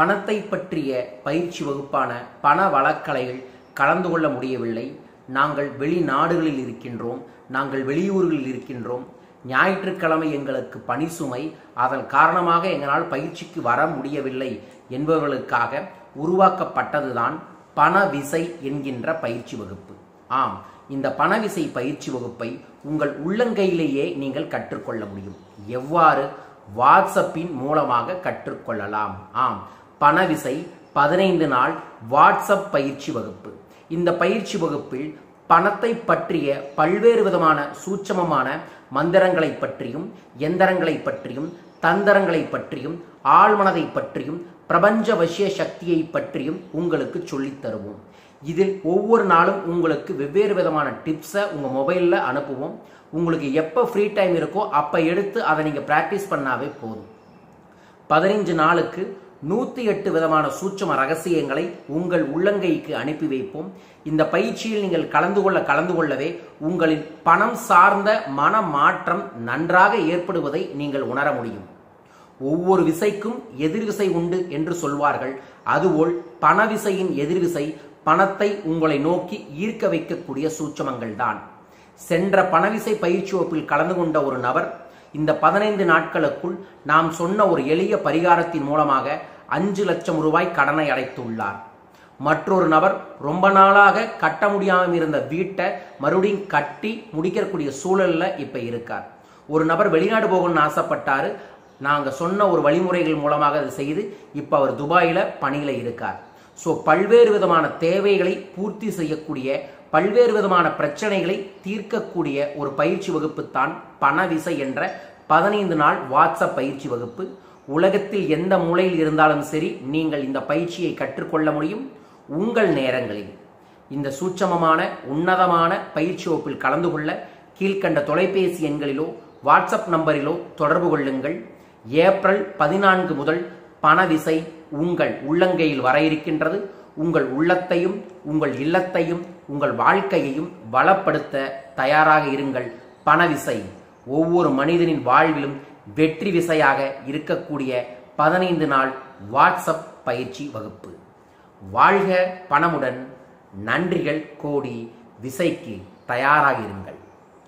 பணத்தை பற்றிய பயிற்சி வகுப்பான பண வழக்கலைகள் கலந்து கொள்ள முடியவில்லை. நாங்கள் வெளிநாடுகளில் இருக்கின்றோம் நாங்கள் வெளியூர்களில் இருக்கின்றோம். ஞாயிற்றுக்கிழமை எங்களுக்கு பணி சுமை அதன் காரணமாக எங்களால் பயிற்சிக்கு வர முடியவில்லை என்பவர்களுக்காக உருவாக்கப்பட்டதுதான் பணவிசை என்கின்ற பயிற்சி வகுப்பு. ஆம் இந்த பணவிசை பயிற்சி வகுப்பை உங்கள் உள்ளங்கையிலேயே நீங்கள் கற்றுக்கொள்ள முடியும். எவ்வாறு? வாட்ஸ்அப்பின் மூலமாக கற்றுக்கொள்ளலாம். ஆம் பணவிசை பதினைந்து நாள் வாட்ஸ்அப் பயிற்சி வகுப்பு. இந்த பயிற்சி வகுப்பில் பணத்தை பற்றிய பல்வேறு விதமான சூட்சமமான மந்திரங்களை பற்றியும் எந்திரங்களை பற்றியும் தந்திரங்களை பற்றியும் ஆழ்மனதை பற்றியும் பிரபஞ்ச வசிய சக்தியை பற்றியும் உங்களுக்கு சொல்லித் தருவோம். இதில் ஒவ்வொரு நாளும் உங்களுக்கு வெவ்வேறு விதமான டிப்ஸை உங்கள் மொபைலில் அனுப்புவோம். உங்களுக்கு எப்போ ஃப்ரீ டைம் இருக்கோ அப்போ எடுத்து அதை நீங்கள் ப்ராக்டிஸ் பண்ணாவே போதும். பதினைஞ்சு நாளுக்கு நூற்றி எட்டு விதமான சூட்சம ரகசியங்களை உங்கள் உள்ளங்கைக்கு அனுப்பி வைப்போம். இந்த பயிற்சியில் நீங்கள் கலந்து கொள்ள கலந்து கொள்ளவே உங்களின் பணம் சார்ந்த மன மாற்றம் நன்றாக ஏற்படுவதை நீங்கள் உணர முடியும். ஒவ்வொரு விசைக்கும் எதிர்விசை உண்டு என்று சொல்வார்கள். அதுபோல் பணவிசையின் எதிர்விசை பணத்தை உங்களை நோக்கி ஈர்க்க வைக்கக்கூடிய சூட்சமங்கள் தான் சென்ற பணவிசை பயிற்சி வகுப்பில் கலந்து கொண்ட ஒரு நபர் இந்த பதினைந்து நாட்களுக்குள் நாம் சொன்ன ஒரு எளிய பரிகாரத்தின் மூலமாக அஞ்சு லட்சம் ரூபாய் கடனை அடைத்துள்ளார். மற்றொரு நபர் ரொம்ப நாளாக கட்ட முடியாமல் இருந்த வீட்டை மறுபடியும் கட்டி முடிக்கக்கூடிய சூழல்ல இப்ப இருக்கார். ஒரு நபர் வெளிநாடு போகணும்னு ஆசைப்பட்டாரு. நாங்க சொன்ன ஒரு வழிமுறைகள் மூலமாக அதை செய்து இப்ப அவர் துபாயில பணியில இருக்கார். ஸோ பல்வேறு விதமான தேவைகளை பூர்த்தி செய்யக்கூடிய பல்வேறு விதமான பிரச்சனைகளை தீர்க்கக்கூடிய ஒரு பயிற்சி வகுப்பு தான் பணவிசை என்ற பதினைந்து நாள் வாட்ஸ்அப் பயிற்சி வகுப்பு. உலகத்தில் எந்த மூலையில் இருந்தாலும் சரி நீங்கள் இந்த பயிற்சியை கற்றுக்கொள்ள முடியும் உங்கள் நேரங்களில். இந்த சூட்சமமான உன்னதமான பயிற்சி வகுப்பில் கலந்து கொள்ள கீழ்கண்ட தொலைபேசி எண்களிலோ வாட்ஸ்அப் நம்பரிலோ தொடர்பு கொள்ளுங்கள். ஏப்ரல் பதினான்கு முதல் பணவிசை உங்கள் உள்ளங்கையில் வர இருக்கின்றது. உங்கள் உள்ளத்தையும் உங்கள் இல்லத்தையும் உங்கள் வாழ்க்கையையும் வளப்படுத்த தயாராக இருங்கள். பணவிசை. ஒவ்வொரு மனிதனின் வாழ்விலும் வெற்றி விசையாக இருக்கக்கூடிய பதினைந்து நாள் வாட்ஸ்அப் பயிற்சி வகுப்பு. வாழ்க பணமுடன் நன்றிகள் கோடி விசைக்கு தயாராக இருங்கள்.